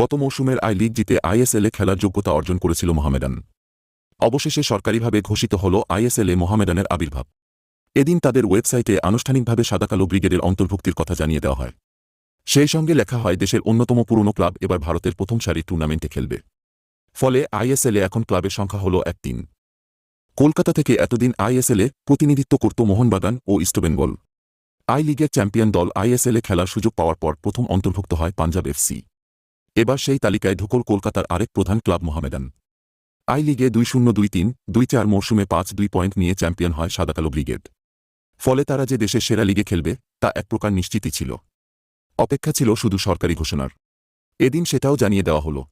গত মৌসুমের I league জিতে আইএসএলে খেলার যোগ্যতা অর্জন করেছিল মোহামেডান। অবশেষে সরকারিভাবে ঘোষিত হল আইএসএলে মোহামেডানের আবির্ভাব। এদিন তাদের ওয়েবসাইটে আনুষ্ঠানিকভাবে সাদাকালো ব্রিগেডের অন্তর্ভুক্তির কথা জানিয়ে দেওয়া হয়। সেই সঙ্গে লেখা হয়, দেশের অন্যতম পুরনো ক্লাব এবার ভারতের প্রথম সারির টুর্নামেন্টে খেলবে। ফলে আইএসএলে এখন ক্লাবের সংখ্যা হল এক তিন। কলকাতা থেকে এতদিন আইএসএলে প্রতিনিধিত্ব করত মোহনবাগান ও ইস্টবেঙ্গল আই লিগের চ্যাম্পিয়ন দল আইএসএলে খেলার সুযোগ পাওয়ার পর প্রথম অন্তর্ভুক্ত হয় পাঞ্জাব এফসি। এবার সেই তালিকায় ঢুকল কলকাতার আরেক প্রধান ক্লাব মোহামেডান। আই লিগে দুই শূন্য দুই তিন, দুই চার মৌসুমে পাঁচ দুই পয়েন্ট নিয়ে চ্যাম্পিয়ন হয় সাদাকালো ব্রিগেড। ফলে তারা যে দেশে সেরা লিগে খেলবে, তা এক প্রকার নিশ্চিতই ছিল। অপেক্ষা ছিল শুধু সরকারি ঘোষণার। এদিন সেটাও জানিয়ে দেওয়া হলো।